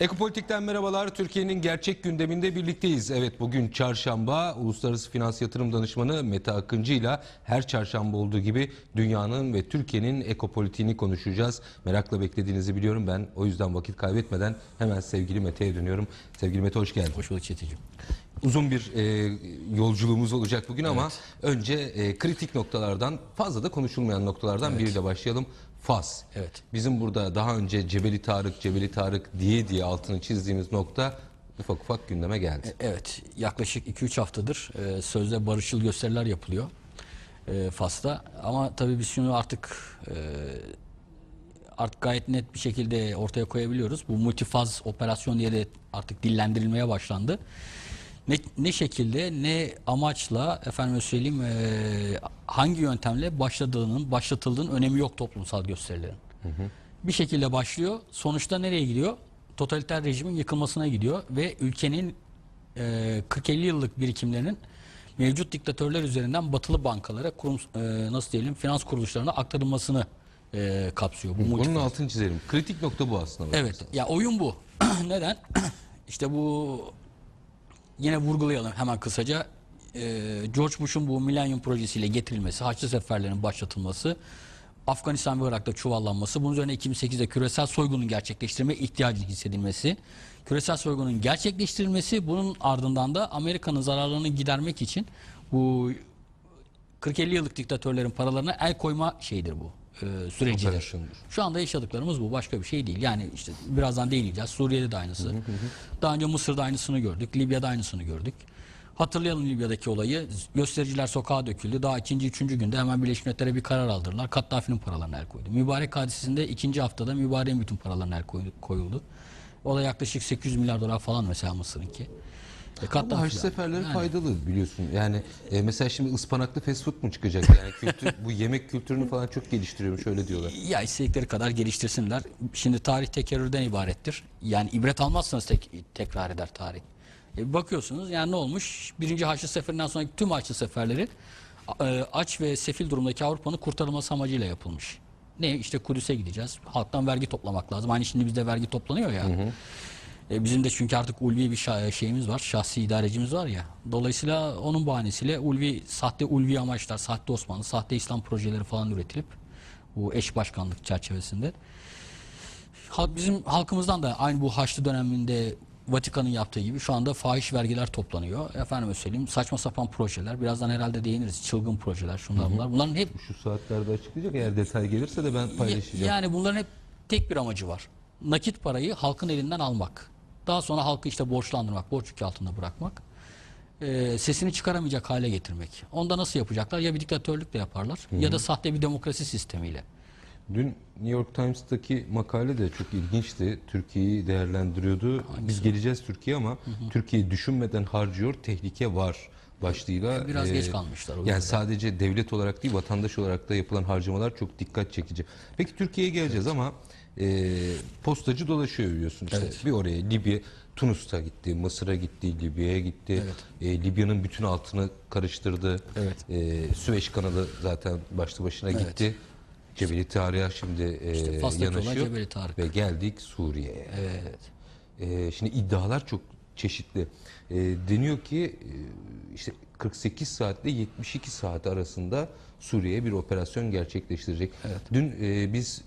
Ekopolitik'ten merhabalar. Türkiye'nin gerçek gündeminde birlikteyiz. Evet bugün çarşamba Uluslararası Finans Yatırım Danışmanı Mete Akıncı ile her çarşamba olduğu gibi dünyanın ve Türkiye'nin ekopolitiğini konuşacağız. Merakla beklediğinizi biliyorum ben. O yüzden vakit kaybetmeden hemen sevgili Mete'ye dönüyorum. Sevgili Mete hoş geldin. Hoş bulduk Çetin'cim. Uzun bir e, yolculuğumuz olacak bugün ama önce e, kritik noktalardan fazla da konuşulmayan noktalardan biriyle başlayalım. Fas. Evet. Bizim burada daha önce Cebeli Tarık, Cebeli Tarık diye diye altını çizdiğimiz nokta ufak ufak gündeme geldi. Evet, yaklaşık 2-3 haftadır e, sözde barışçıl gösteriler yapılıyor e, Fas'ta. Ama tabii biz şunu artık e, artık gayet net bir şekilde ortaya koyabiliyoruz. Bu multifaz operasyon diye de artık dillendirilmeye başlandı. Ne, ne şekilde, ne amaçla, efendim söyleyeyim, e, hangi yöntemle başladığının, başlatıldığının önemi yok toplumsal gösterilerin. Bir şekilde başlıyor, sonuçta nereye gidiyor? Totaliter rejimin yıkılmasına gidiyor ve ülkenin e, 40-50 yıllık birikimlerinin mevcut diktatörler üzerinden batılı bankalara, kurum, e, nasıl diyelim, finans kuruluşlarına aktarılmasını e, kapsıyor. Bu Bunun multifaz. altını çizelim. Kritik nokta bu aslında. Evet. Ya oyun bu. Neden? işte bu yine vurgulayalım hemen kısaca. Ee, George Bush'un bu Millennium projesiyle getirilmesi, Haçlı seferlerinin başlatılması, Afganistan ve Irak'ta çuvallanması, bunun üzerine 2008'de küresel soygunun gerçekleştirme ihtiyacının hissedilmesi, küresel soygunun gerçekleştirilmesi, bunun ardından da Amerika'nın zararlarını gidermek için bu 40-50 yıllık diktatörlerin paralarına el koyma şeyidir bu. E, sürecidir. Operasyondur. Şu anda yaşadıklarımız bu. Başka bir şey değil. Yani işte birazdan değineceğiz. Suriye'de de aynısı. Daha önce Mısır'da aynısını gördük. Libya'da aynısını gördük. Hatırlayalım Libya'daki olayı. Göstericiler sokağa döküldü. Daha ikinci, üçüncü günde hemen Birleşmiş Milletler'e bir karar aldırdılar. Kaddafi'nin paralarına el koydu. Mübarek hadisinde ikinci haftada mübareğin bütün paralarına el koyuldu. O da yaklaşık 800 milyar dolar falan mesela Mısır'ınki. E, Ama Kaddafi Haç yani. seferleri Yani. faydalı biliyorsun. Yani e, mesela şimdi ıspanaklı fast food mu çıkacak? Yani kültür, bu yemek kültürünü falan çok geliştiriyormuş öyle diyorlar. Ya istedikleri kadar geliştirsinler. Şimdi tarih tekerrürden ibarettir. Yani ibret almazsanız tek, tekrar eder tarih. E, bakıyorsunuz yani ne olmuş? Birinci Haçlı Seferinden sonraki tüm Haçlı Seferleri e, aç ve sefil durumdaki Avrupa'nın kurtarılması amacıyla yapılmış. Ne? İşte Kudüs'e gideceğiz. Halktan vergi toplamak lazım. Hani şimdi bizde vergi toplanıyor ya. E, bizim de çünkü artık ulvi bir şeyimiz var. Şahsi idarecimiz var ya. Dolayısıyla onun bahanesiyle ulvi, sahte ulvi amaçlar, sahte Osmanlı, sahte İslam projeleri falan üretilip bu eş başkanlık çerçevesinde. Halk, bizim halkımızdan da aynı bu Haçlı döneminde Vatikan'ın yaptığı gibi şu anda fahiş vergiler toplanıyor. Efendim söyleyeyim saçma sapan projeler. Birazdan herhalde değiniriz. Çılgın projeler şunlar bunlar. Bunların hep Şu saatlerde açıklayacak. Eğer detay gelirse de ben paylaşacağım. yani bunların hep tek bir amacı var. Nakit parayı halkın elinden almak. Daha sonra halkı işte borçlandırmak, borç yükü altında bırakmak. Ee, sesini çıkaramayacak hale getirmek. Onda nasıl yapacaklar? Ya bir diktatörlükle yaparlar ya da sahte bir demokrasi sistemiyle. Dün New York Times'taki makale de çok ilginçti. Türkiye'yi değerlendiriyordu. Biz geleceğiz Türkiye ama Türkiye'yi düşünmeden harcıyor, tehlike var başlığıyla. Biraz e, geç kalmışlar o Yani yüzden. sadece devlet olarak değil, vatandaş olarak da yapılan harcamalar çok dikkat çekici. Peki Türkiye'ye geleceğiz ama e, postacı dolaşıyor biliyorsun işte. Evet. Bir oraya Libya, Tunus'ta gitti, Mısır'a gitti, Libya'ya gitti. E, Libya'nın bütün altını karıştırdı. Evet. E, Süveyş kanalı zaten başlı başına Evet. gitti. Cebeli Tarık'a şimdi e, İşte yanaşıyor ve geldik Suriye'ye. Evet. E, şimdi iddialar çok çeşitli. E, deniyor ki e, işte 48 saatle 72 saat arasında Suriye'ye bir operasyon gerçekleştirecek. Dün e, biz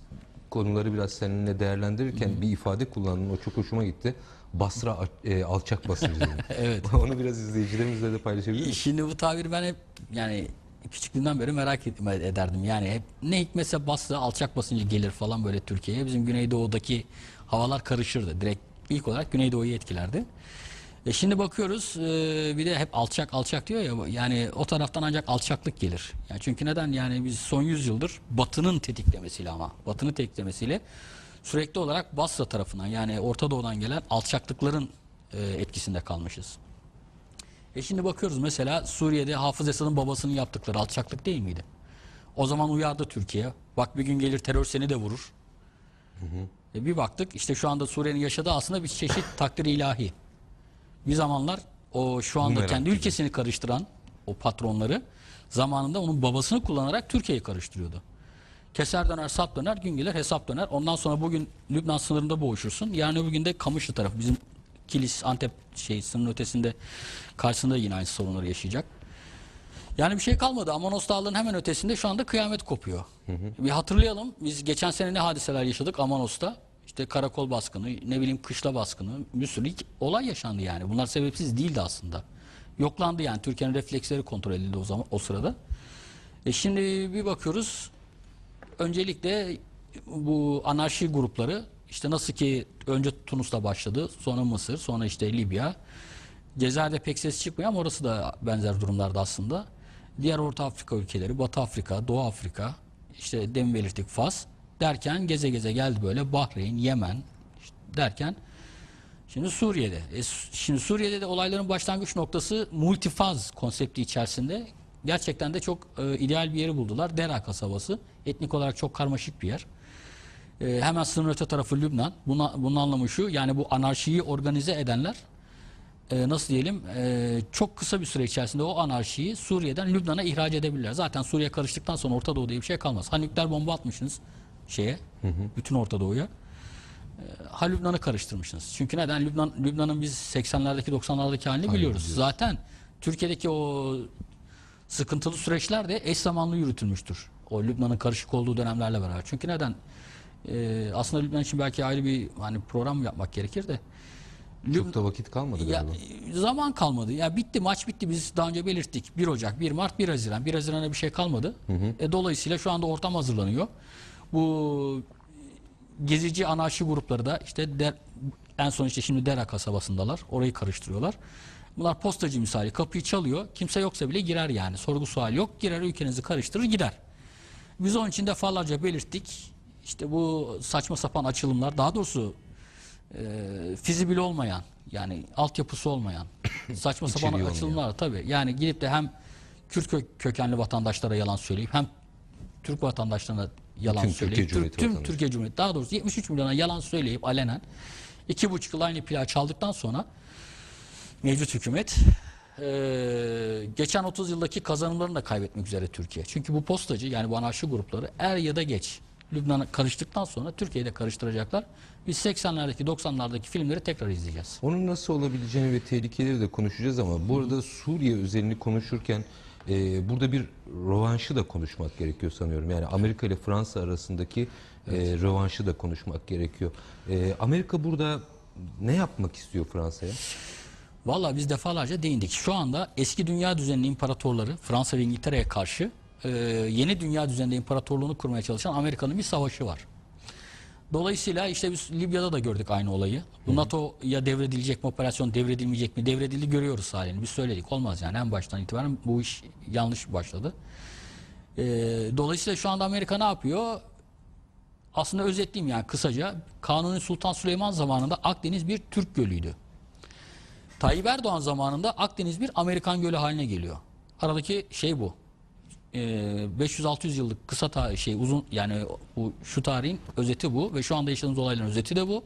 konuları biraz seninle değerlendirirken bir ifade kullandın. O çok hoşuma gitti. Basra e, alçak basıncı. Evet. Onu biraz izleyicilerimizle de paylaşabilir misin? Şimdi bu tabiri ben hep yani küçüklüğümden beri merak ederdim. Yani hep ne hikmetse bastı alçak basıncı gelir falan böyle Türkiye'ye. Bizim Güneydoğu'daki havalar karışırdı. Direkt ilk olarak Güneydoğu'yu etkilerdi. E şimdi bakıyoruz e, bir de hep alçak alçak diyor ya yani o taraftan ancak alçaklık gelir. Yani çünkü neden yani biz son 100 yıldır Batı'nın tetiklemesiyle ama Batı'nın tetiklemesiyle sürekli olarak Basra tarafından yani Orta Doğu'dan gelen alçaklıkların e, etkisinde kalmışız. E şimdi bakıyoruz mesela Suriye'de Hafız Esad'ın babasının yaptıkları alçaklık değil miydi? O zaman uyardı Türkiye. Bak bir gün gelir terör seni de vurur. E bir baktık işte şu anda Suriye'nin yaşadığı aslında bir çeşit takdir ilahi. Bir zamanlar o şu anda merak kendi gibi. ülkesini karıştıran o patronları zamanında onun babasını kullanarak Türkiye'yi karıştırıyordu. Keser döner, sap döner, gün gelir hesap döner. Ondan sonra bugün Lübnan sınırında boğuşursun. Yani bugün de Kamışlı tarafı bizim Kilis, Antep şey sınırın ötesinde karşısında yine aynı sorunları yaşayacak. Yani bir şey kalmadı. Amanos Dağları'nın hemen ötesinde şu anda kıyamet kopuyor. Bir hatırlayalım. Biz geçen sene ne hadiseler yaşadık Amanos'ta? İşte karakol baskını, ne bileyim kışla baskını, bir sürü olay yaşandı yani. Bunlar sebepsiz değildi aslında. Yoklandı yani. Türkiye'nin refleksleri kontrol edildi o zaman o sırada. E şimdi bir bakıyoruz. Öncelikle bu anarşi grupları işte nasıl ki önce Tunus'ta başladı, sonra Mısır, sonra işte Libya. Cezayir'de pek ses çıkmıyor ama orası da benzer durumlarda aslında. Diğer Orta Afrika ülkeleri, Batı Afrika, Doğu Afrika, işte demin belirttik Fas derken geze geze geldi böyle Bahreyn, Yemen işte derken Şimdi Suriye'de. E, şimdi Suriye'de de olayların başlangıç noktası multifaz konsepti içerisinde gerçekten de çok e, ideal bir yeri buldular. Dera kasabası. Etnik olarak çok karmaşık bir yer. E, hemen sınır öte tarafı Lübnan. Buna, bunun anlamı şu. Yani bu anarşiyi organize edenler e, nasıl diyelim e, çok kısa bir süre içerisinde o anarşiyi Suriye'den Lübnan'a ihraç edebilirler. Zaten Suriye karıştıktan sonra Orta Doğu bir şey kalmaz. Ha nükleer bomba atmışsınız şeye, bütün Orta Doğu'ya. Ha Lübnan'ı karıştırmışsınız. Çünkü neden? Lübnan Lübnan'ın biz 80'lerdeki 90'lardaki halini biliyoruz. Zaten Türkiye'deki o sıkıntılı süreçler de eş zamanlı yürütülmüştür. O Lübnan'ın karışık olduğu dönemlerle beraber. Çünkü neden? Ee, aslında Lübnan için belki ayrı bir hani program yapmak gerekir de. Çok da vakit kalmadı Ya, galiba. zaman kalmadı. Ya bitti maç bitti. Biz daha önce belirttik. 1 Ocak, 1 Mart, 1 Haziran. 1 Haziran'a bir şey kalmadı. E, dolayısıyla şu anda ortam hazırlanıyor. Bu gezici anarşi grupları da işte der, en son işte şimdi Dera kasabasındalar. Orayı karıştırıyorlar. Bunlar postacı misali kapıyı çalıyor. Kimse yoksa bile girer yani. Sorgu sual yok. Girer ülkenizi karıştırır gider. Biz onun için defalarca belirttik. İşte bu saçma sapan açılımlar daha doğrusu e, fizibil olmayan yani altyapısı olmayan saçma sapan açılımlar tabii. Yani gidip de hem Kürt kö- kökenli vatandaşlara yalan söyleyip hem Türk vatandaşlarına yalan Tüm Türkiye söyleyip Türk- Cumhuriyeti tüm vatandaşı. Türkiye Cumhuriyeti daha doğrusu 73 milyona yalan söyleyip alenen iki buçuk yıl aynı plağı çaldıktan sonra mevcut hükümet eee, geçen 30 yıldaki kazanımlarını da kaybetmek üzere Türkiye. Çünkü bu postacı yani bu anarşi grupları er ya da geç Lübnan'a karıştıktan sonra Türkiye'yi de karıştıracaklar. Biz 80'lerdeki 90'lardaki filmleri tekrar izleyeceğiz. Onun nasıl olabileceğini ve tehlikeleri de konuşacağız ama bu arada Suriye özelini konuşurken e, burada bir rövanşı da konuşmak gerekiyor sanıyorum. Yani Amerika ile Fransa arasındaki e, rövanşı da konuşmak gerekiyor. E, Amerika burada ne yapmak istiyor Fransa'ya? Vallahi biz defalarca değindik. Şu anda eski dünya düzeninin imparatorları Fransa ve İngiltere'ye karşı e, yeni dünya düzeninde imparatorluğunu kurmaya çalışan Amerika'nın bir savaşı var. Dolayısıyla işte biz Libya'da da gördük aynı olayı. Bu NATO'ya devredilecek mi operasyon devredilmeyecek mi? Devredildi görüyoruz halini. Biz söyledik olmaz yani en baştan itibaren bu iş yanlış başladı. E, dolayısıyla şu anda Amerika ne yapıyor? Aslında özetleyeyim yani kısaca. Kanuni Sultan Süleyman zamanında Akdeniz bir Türk gölüydü. Tayyip Erdoğan zamanında Akdeniz bir Amerikan gölü haline geliyor. Aradaki şey bu. Ee, 500-600 yıllık kısa tarih şey uzun yani bu şu tarihin özeti bu ve şu anda yaşadığımız olayların özeti de bu.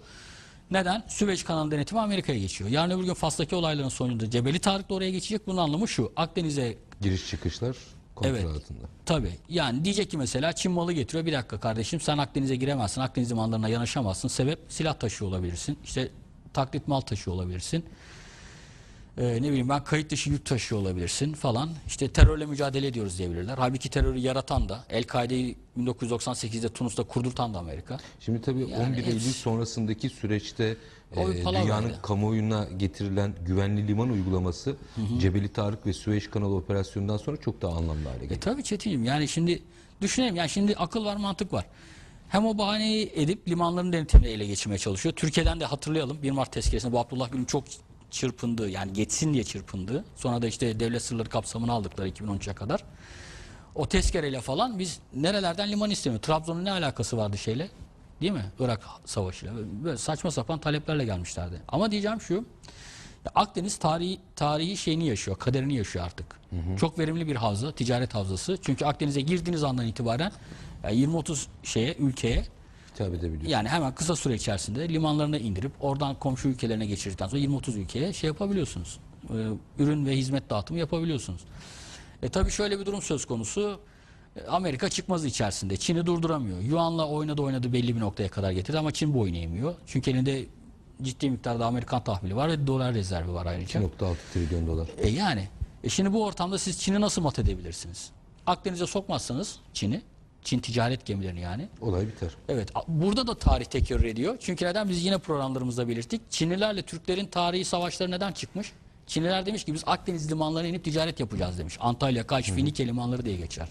Neden? Süveyş kanalı denetimi Amerika'ya geçiyor. Yarın öbür gün Fas'taki olayların sonucunda Cebeli Tarık da oraya geçecek. Bunun anlamı şu. Akdeniz'e Giriş çıkışlar kontrol Evet. altında. Tabii. Yani diyecek ki mesela Çin malı getiriyor. Bir dakika kardeşim sen Akdeniz'e giremezsin. Akdeniz limanlarına yanaşamazsın. Sebep silah taşıyor olabilirsin. İşte taklit mal taşıyor olabilirsin. Ee, ne bileyim ben kayıt dışı yük taşıyor olabilirsin falan. İşte terörle mücadele ediyoruz diyebilirler. Halbuki terörü yaratan da El-Kaide'yi 1998'de Tunus'ta kurdurtan da Amerika. Şimdi tabii Yani 11 Eylül hepsi- sonrasındaki süreçte e, dünyanın kamuoyuna getirilen güvenli liman uygulaması Cebeli Tarık ve Süveyş kanalı operasyonundan sonra çok daha anlamlı hale E geldi. tabii Çetin'im yani şimdi düşünelim yani şimdi akıl var mantık var. Hem o bahaneyi edip limanların denetimini ele geçirmeye çalışıyor. Türkiye'den de hatırlayalım 1 Mart tezkeresinde bu Abdullah Gül'ün çok çırpındığı yani geçsin diye çırpındığı. Sonra da işte devlet sırları kapsamına aldıkları 2013'e kadar. O tezkereyle falan biz nerelerden liman istemiyor. Trabzon'un ne alakası vardı şeyle? Değil mi? Irak savaşıyla. Böyle saçma sapan taleplerle gelmişlerdi. Ama diyeceğim şu. Akdeniz tarihi, tarihi şeyini yaşıyor, kaderini yaşıyor artık. Çok verimli bir havza, ticaret havzası. Çünkü Akdeniz'e girdiğiniz andan itibaren yani 20-30 şeye, ülkeye Hitap edebiliyor. yani hemen kısa süre içerisinde limanlarına indirip oradan komşu ülkelerine geçirdikten sonra 20-30 ülkeye şey yapabiliyorsunuz. Ee, ürün ve hizmet dağıtımı yapabiliyorsunuz. E tabii şöyle bir durum söz konusu. E, Amerika çıkmazı içerisinde. Çin'i durduramıyor. Yuan'la oynadı oynadı belli bir noktaya kadar getirdi ama Çin bu oynayamıyor. Çünkü elinde ciddi miktarda Amerikan tahvili var ve dolar rezervi var ayrıca. 2.6 trilyon dolar. E yani e şimdi bu ortamda siz Çin'i nasıl mat edebilirsiniz? Akdeniz'e sokmazsanız Çin'i, Çin ticaret gemilerini yani. Olay biter. Evet burada da tarih tekrar ediyor. Çünkü neden biz yine programlarımızda belirttik. Çinlilerle Türklerin tarihi savaşları neden çıkmış? Çinliler demiş ki biz Akdeniz limanlarına inip ticaret yapacağız demiş. Antalya, Kaş, Finike limanları diye geçer.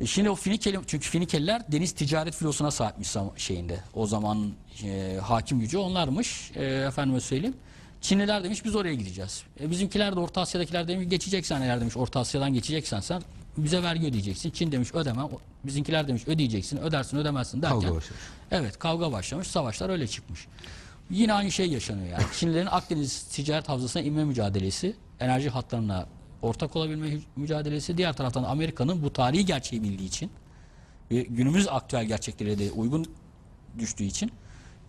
E şimdi o Finikeli, çünkü Finikeliler deniz ticaret filosuna sahipmiş şeyinde. O zaman e, hakim gücü onlarmış. E, efendime söyleyeyim. Çinliler demiş biz oraya gideceğiz. E, bizimkiler de Orta Asya'dakiler demiş geçeceksen eğer demiş Orta Asya'dan geçeceksen sen bize vergi ödeyeceksin. Çin demiş ödemem. Bizimkiler demiş ödeyeceksin. Ödersin ödemezsin derken. Kavga başlamış. Evet kavga başlamış. Savaşlar öyle çıkmış. Yine aynı şey yaşanıyor yani. Çinlilerin Akdeniz ticaret havzasına inme mücadelesi, enerji hatlarına ortak olabilme mücadelesi, diğer taraftan Amerika'nın bu tarihi gerçeği bildiği için ve günümüz aktüel gerçeklere de uygun düştüğü için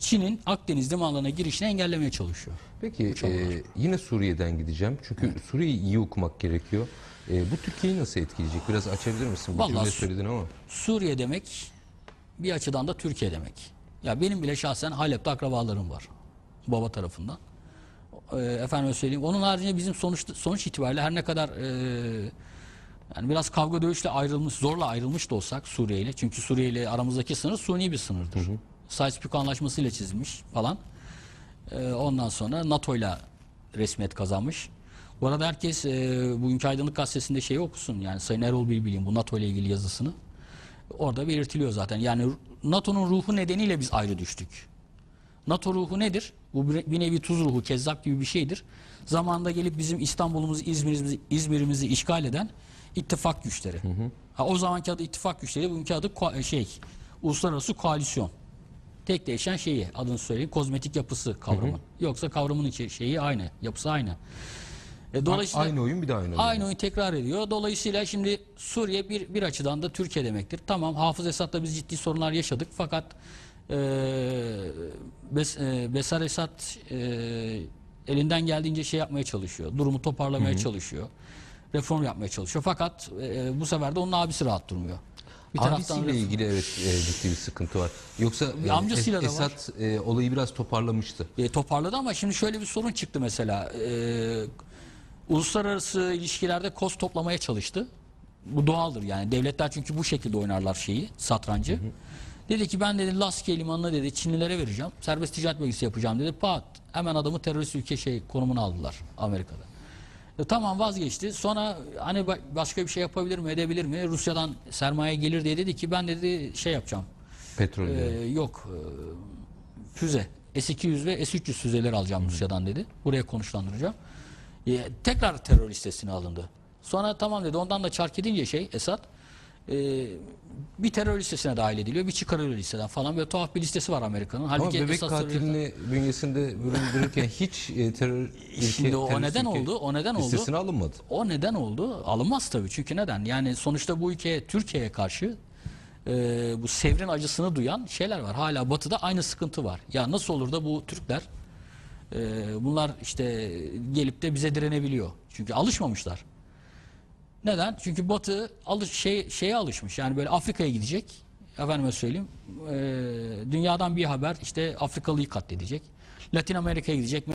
Çin'in Akdeniz limanlarına girişini engellemeye çalışıyor. Peki e, yine Suriye'den gideceğim. Çünkü Suriye'yi iyi okumak gerekiyor. E, bu Türkiye'yi nasıl etkileyecek? Biraz açabilir misin? Bu Vallahi söyledin ama. Suriye demek bir açıdan da Türkiye demek. Ya benim bile şahsen Halep'te akrabalarım var. Baba tarafından. Ee, efendim söyleyeyim. Onun haricinde bizim sonuç sonuç itibariyle her ne kadar e, yani biraz kavga dövüşle ayrılmış, zorla ayrılmış da olsak Suriye ile. Çünkü Suriye ile aramızdaki sınır suni bir sınırdır. Sykes-Picot Anlaşması ile çizilmiş falan. Ee, ondan sonra NATO ile resmiyet kazanmış. Bu arada herkes e, bugünkü Aydınlık Gazetesi'nde şeyi okusun. Yani Sayın Erol Bilbil'in bu NATO ile ilgili yazısını. Orada belirtiliyor zaten. Yani NATO'nun ruhu nedeniyle biz ayrı düştük. NATO ruhu nedir? Bu bir nevi tuz ruhu, kezzap gibi bir şeydir. Zamanında gelip bizim İstanbul'umuzu, İzmir'imizi, İzmir'imizi işgal eden ittifak güçleri. Ha, o zamanki adı ittifak güçleri, bugünkü adı şey, uluslararası koalisyon. Tek değişen şeyi, adını söyleyeyim, kozmetik yapısı kavramın. Yoksa kavramın içi, şeyi aynı, yapısı aynı. E, dolayısıyla Aynı oyun bir de aynı oyun. Aynı oyun tekrar ediyor. Dolayısıyla şimdi Suriye bir, bir açıdan da Türkiye demektir. Tamam Hafız Esad'la biz ciddi sorunlar yaşadık fakat e, Bes, e, Besar Esad e, elinden geldiğince şey yapmaya çalışıyor. Durumu toparlamaya çalışıyor. Reform yapmaya çalışıyor. Fakat e, bu sefer de onun abisi rahat durmuyor. Bir Abisiyle ilgili evet e, ciddi bir sıkıntı var. Yoksa e, amcasıyla da var. Esad e, olayı biraz toparlamıştı. E, toparladı ama şimdi şöyle bir sorun çıktı mesela. E, uluslararası ilişkilerde koz toplamaya çalıştı. Bu doğaldır yani. Devletler çünkü bu şekilde oynarlar şeyi, satrancı. Dedi ki ben dedi Laskiye limanını dedi Çinlilere vereceğim. Serbest ticaret bölgesi yapacağım dedi. Pat hemen adamı terörist ülke şey konumuna aldılar Amerika'da. E, tamam vazgeçti. Sonra hani ba- başka bir şey yapabilir mi, edebilir mi? Rusya'dan sermaye gelir diye dedi ki ben dedi şey yapacağım. Petrol. Yani. yok e, füze S-200 ve S-300 füzeleri alacağım Rusya'dan dedi. Buraya konuşlandıracağım. E, tekrar terör listesine alındı. Sonra tamam dedi ondan da çark edince şey Esad e, bir terör listesine dahil ediliyor. Bir çıkarılıyor listeden falan. Böyle tuhaf bir listesi var Amerika'nın. Ama Halbuki bebek esas teröristler- katilini bünyesinde barındırırken hiç e, terör ülke, Şimdi o terörist neden oldu? O neden oldu? listesine alınmadı. O neden oldu? Alınmaz tabii. Çünkü neden? Yani sonuçta bu ülke Türkiye'ye karşı e, bu sevrin acısını duyan şeyler var. Hala Batı'da aynı sıkıntı var. Ya nasıl olur da bu Türkler e, bunlar işte gelip de bize direnebiliyor. Çünkü alışmamışlar. Neden? Çünkü Batı alış şey şeye alışmış. Yani böyle Afrika'ya gidecek. Efendime söyleyeyim. e, dünyadan bir haber işte Afrikalıyı katledecek. Latin Amerika'ya gidecek.